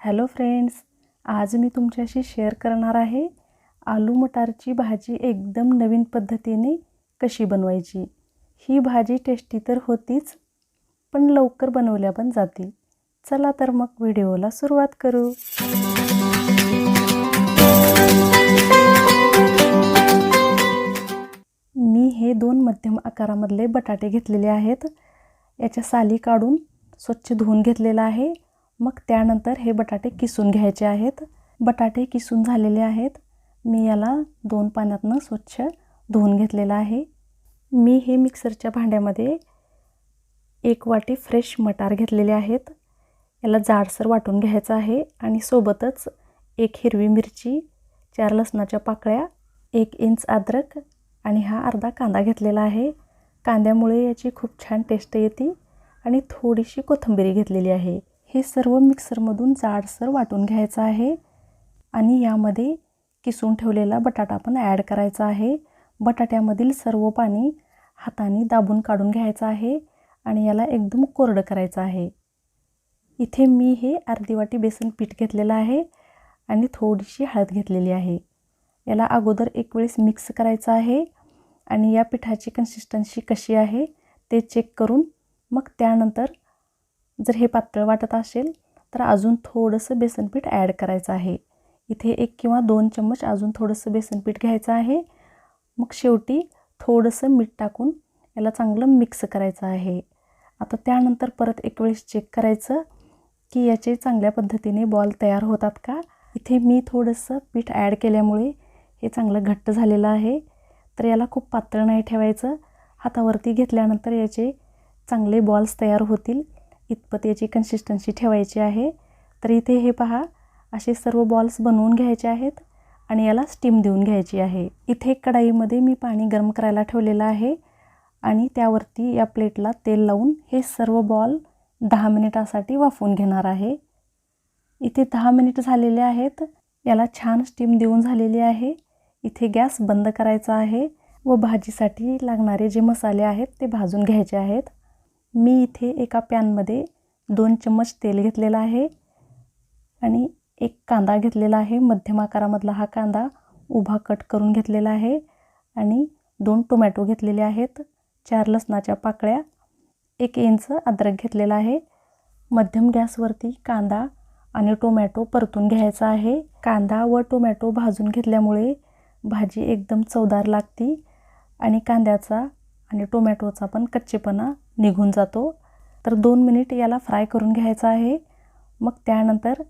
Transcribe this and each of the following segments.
Hello friends आज मी तुमच्याशी share करणार आहे आलू मटारची भाजी एकदम नवीन पद्धतीने कशी बनवायची. ही भाजी टेस्टी तर होतीच पण लवकर बनवल्या पण जाते चला तर मग व्हिडिओला सुरुवात करू. मी हे दोन मध्यम आकारामधले बटाटे घेतलेले आहेत. याच्या साली काढून स्वच्छ धुवून घेतलेलं आहे. मग त्यानंतर हे बटाटे किसून घ्यायचे आहेत. बटाटे किसून झालेले आहेत. मी याला दोन पाण्यातनं स्वच्छ धुवून घेतलेलं आहे. मी हे मिक्सरच्या भांड्यामध्ये एक वाटी फ्रेश मटार घेतलेले आहेत. याला जाडसर वाटून घ्यायचं आहे आणि सोबतच एक हिरवी मिरची चार लसणाच्या पाकळ्या एक इंच अद्रक आणि हा अर्धा कांदा घेतलेला आहे. कांद्यामुळे याची खूप छान टेस्ट येते आणि थोडीशी कोथिंबीर घेतलेली आहे. हे सर्व मिक्सरमधून जाडसर वाटून घ्यायचं आहे. आणि यामध्ये किसून ठेवलेला बटाटा पण ॲड करायचा आहे. बटाट्यामधील सर्व पाणी हाताने दाबून काढून घ्यायचं आहे आणि याला एकदम कोरडं करायचं आहे. इथे मी हे अर्धी वाटी बेसन पीठ घेतलेलं आहे आणि थोडीशी हळद घेतलेली आहे. याला अगोदर एक वेळेस मिक्स करायचं आहे आणि या पिठाची कन्सिस्टन्सी कशी आहे ते चेक करून मग त्यानंतर जर हे पातळ वाटत असेल तर अजून थोडंसं बेसनपीठ ॲड करायचं आहे. इथे एक किंवा दोन चम्मच अजून थोडंसं बेसनपीठ घ्यायचं आहे. मग शेवटी थोडंसं मीठ टाकून याला चांगलं मिक्स करायचं आहे. आता त्यानंतर परत एक वेळेस चेक करायचं की याचे चांगल्या पद्धतीने बॉल तयार होतात का? इथे मी थोडंसं पीठ ॲड केल्यामुळे हे चांगलं घट्ट झालेलं आहे. तर याला खूप पातळ नाही ठेवायचं. हातावरती घेतल्यानंतर याचे चांगले बॉल्स तयार होतील. इतपत याची कन्सिस्टन्सी ठेवायची आहे. तर इथे हे पहा असे सर्व बॉल्स बनवून घ्यायचे आहेत आणि याला स्टीम देऊन घ्यायची आहे. इथे कढाईमध्ये मी पाणी गरम करायला ठेवलेलं आहे आणि त्यावरती या प्लेटला तेल लावून हे सर्व बॉल दहा मिनिटासाठी वाफवून घेणार आहे. इथे दहा मिनिट झालेले आहेत. याला छान स्टीम देऊन झालेली आहे. इथे गॅस बंद करायचा आहे व भाजीसाठी लागणारे जे मसाले आहेत ते भाजून घ्यायचे आहेत. मी इथे एका पॅनमध्ये दोन चम्मच तेल घेतलेलं आहे आणि एक कांदा घेतलेला आहे. मध्यम आकारामधला हा कांदा उभा कट करून घेतलेला आहे आणि दोन टोमॅटो घेतलेले आहेत. चार लसणाच्या पाकळ्या एक इंच अद्रक घेतलेला आहे. मध्यम गॅसवरती कांदा आणि टोमॅटो परतून घ्यायचा आहे. कांदा व टोमॅटो भाजून घेतल्यामुळे भाजी एकदम चवदार लागती आणि कांद्याचा आणि टोमॅटोचा पण कच्चेपणा निघून जातो. तर दोन मिनिट याला फ्राय करून घ्यायचा आहे. मग त्यानंतर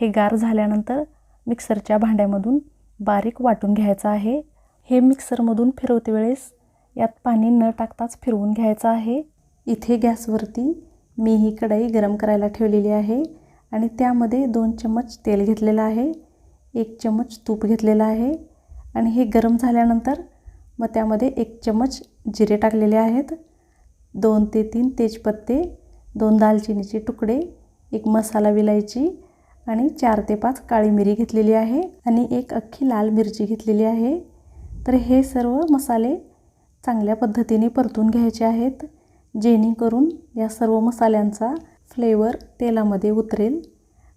हे गार झाल्यानंतर मिक्सरच्या भांड्यामधून बारीक वाटून घ्यायचं आहे. हे मिक्सरमधून फिरवते वेळेस यात पाणी न टाकताच फिरवून घ्यायचं आहे. इथे गॅसवरती मी ही कढई गरम करायला ठेवलेली आहे आणि त्यामध्ये दोन चम्मच तेल घेतलेलं आहे. एक चम्मच तूप घेतलेलं आहे. आणि हे गरम झाल्यानंतर मग त्यामध्ये एक चम्मच जिरे टाकलेले आहेत. दोन ते तीन तेजपत्ते दोन दालचिनीचे तुकडे एक मसाला विलायची आणि चार ते पाच काळी मिरी घेतलेली आहे आणि एक अख्खी लाल मिरची घेतलेली आहे. तर हे सर्व मसाले चांगल्या पद्धतीने परतून घ्यायचे आहेत जेणेकरून या सर्व मसाल्यांचा फ्लेवर तेलामध्ये उतरेल.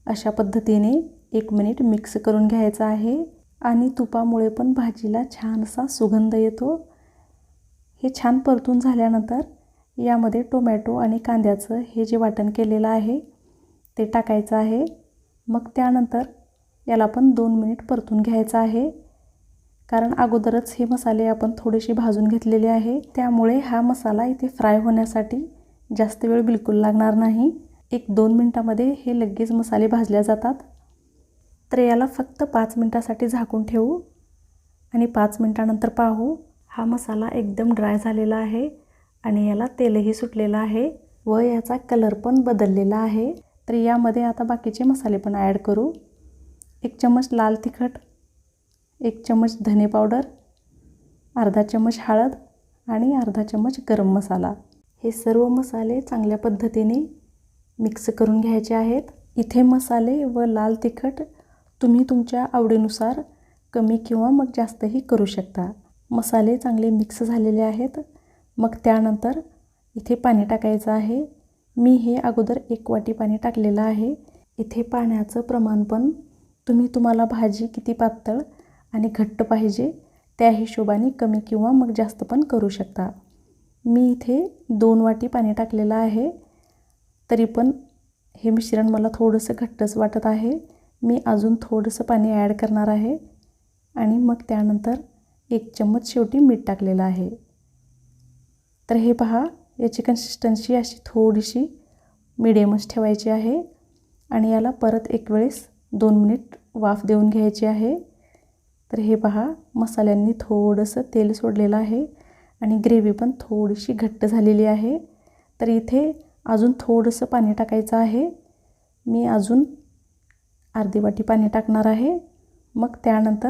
अशा पद्धतीने एक मिनिट मिक्स करून घ्यायचा आहे आणि तुपामुळे पण भाजीला छानसा सुगंध येतो. हे छान परतून झाल्यानंतर यामध्ये टोमॅटो आणि कांद्याचं हे जे वाटण केलेलं आहे ते टाकायचं आहे. मग त्यानंतर याला पण दोन मिनिट परतून घ्यायचं आहे. कारण अगोदरच हे मसाले आपण थोडेसे भाजून घेतलेले आहे. त्यामुळे हा मसाला इथे फ्राय होण्यासाठी जास्त वेळ बिलकुल लागणार नाही. एक दोन मिनटामध्ये हे लगेच मसाले भाजल्या जातात. तर याला फक्त पाच मिनटासाठी झाकून ठेवू आणि पाच मिनटानंतर पाहू. हा मसाला एकदम ड्राय झालेला आहे. आणि याला तेलही सुटलेलं आहे व याचा कलर पण बदललेला आहे. तर यामध्ये आता बाकीचे मसाले पण ॲड करू. एक चम्मच लाल तिखट एक चम्मच धने पावडर अर्धा चम्मच हळद आणि अर्धा चम्मच गरम मसाला. हे सर्व मसाले चांगल्या पद्धतीने मिक्स करून घ्यायचे आहेत. इथे मसाले व लाल तिखट तुम्ही तुमच्या आवडीनुसार कमी किंवा मग जास्तही करू शकता. मसाले चांगले मिक्स झालेले आहेत. मग त्यानंतर इथे पाणी टाकायचं आहे. मी हे अगोदर एक वाटी पाणी टाकलेलं आहे. इथे पाण्याचं प्रमाण पण तुम्ही तुम्हाला भाजी किती पातळ आणि घट्ट पाहिजे त्या हिशोबाने कमी किंवा मग जास्त पण करू शकता. मी इथे दोन वाटी पाणी टाकलेलं आहे. तरी पण हे मिश्रण मला थोडंसं घट्टच वाटत आहे. मी अजून थोडंसं पाणी ॲड करणार आहे. आणि मग त्यानंतर एक चम्मच शेवटी मीठ टाकलेलं आहे. तर हे पहा याची कन्सिस्टन्सी अशी थोडीशी मिडियमच ठेवायची आहे आणि याला परत एक वेळेस दोन मिनिट वाफ देऊन घ्यायची आहे. तर हे पहा मसाल्यांनी थोडंसं तेल सोडलेलं आहे आणि ग्रेव्ही पण थोडीशी घट्ट झालेली आहे. तर इथे अजून थोडंसं पाणी टाकायचं आहे. मी अजून अर्धी वाटी पाणी टाकणार आहे. मग त्यानंतर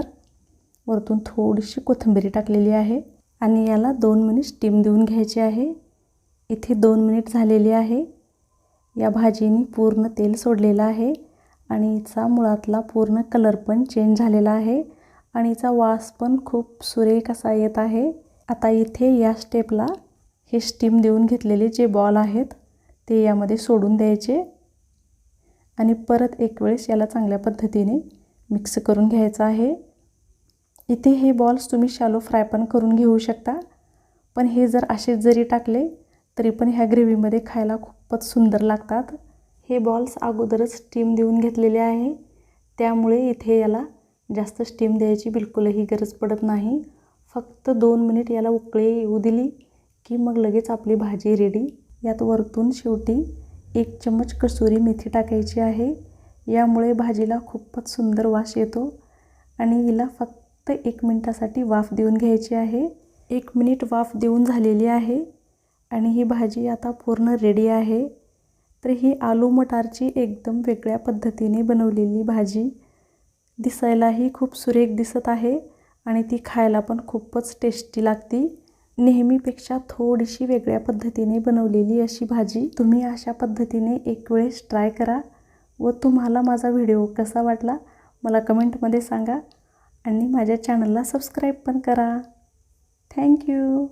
वरतून थोडीशी कोथिंबीर टाकलेली आहे. आणि याला दोन मिनिट स्टीम देऊन घ्यायचे आहे. इथे दोन मिनिट झालेली आहे. या भाजीनी पूर्ण तेल सोडलेलं आहे आणि हिचा मुळातला पूर्ण कलर पण चेंज झालेला आहे आणि हिचा वास पण खूप सुरेख असा येत आहे. आता इथे या स्टेपला हे स्टीम देऊन घेतलेले जे बॉल आहेत ते यामध्ये सोडून द्यायचे आणि परत एक वेळेस याला चांगल्या पद्धतीने मिक्स करून घ्यायचं आहे. इथे हे बॉल्स तुम्ही शॅलो फ्राय पण करून घेऊ शकता. पण हे जर असेच जरी टाकले तरी पण ह्या ग्रेव्हीमध्ये खायला खूपच सुंदर लागतात. हे बॉल्स अगोदरच स्टीम देऊन घेतलेले आहे. त्यामुळे इथे याला जास्त स्टीम द्यायची बिलकुलही गरज पडत नाही. फक्त दोन मिनिट याला उकळी येऊ दिली की मग लगेच आपली भाजी रेडी यात वरतून शेवटी एक चम्मच कसुरी मेथी टाकायची आहे. यामुळे भाजीला खूपच सुंदर वास येतो आणि हिला फक्त एक मिनटासाठी वाफ देऊन घ्यायची आहे. एक मिनिट वाफ देऊन झालेली आहे आणि ही भाजी आता पूर्ण रेडी आहे. तर ही आलू मटारची एकदम वेगळ्या पद्धतीने बनवलेली भाजी. दिसायलाही खूप सुरेख दिसत आहे आणि ती खायला पण खूपच टेस्टी लागती. नेहमीपेक्षा थोडीशी वेगळ्या पद्धतीने बनवलेली अशी भाजी तुम्ही अशा पद्धतीने एक वेळेस ट्राय करा व तुम्हाला माझा व्हिडिओ कसा वाटला मला कमेंटमध्ये सांगा. आणि माझ्या चॅनलला सबस्क्राईब पण करा. थँक्यू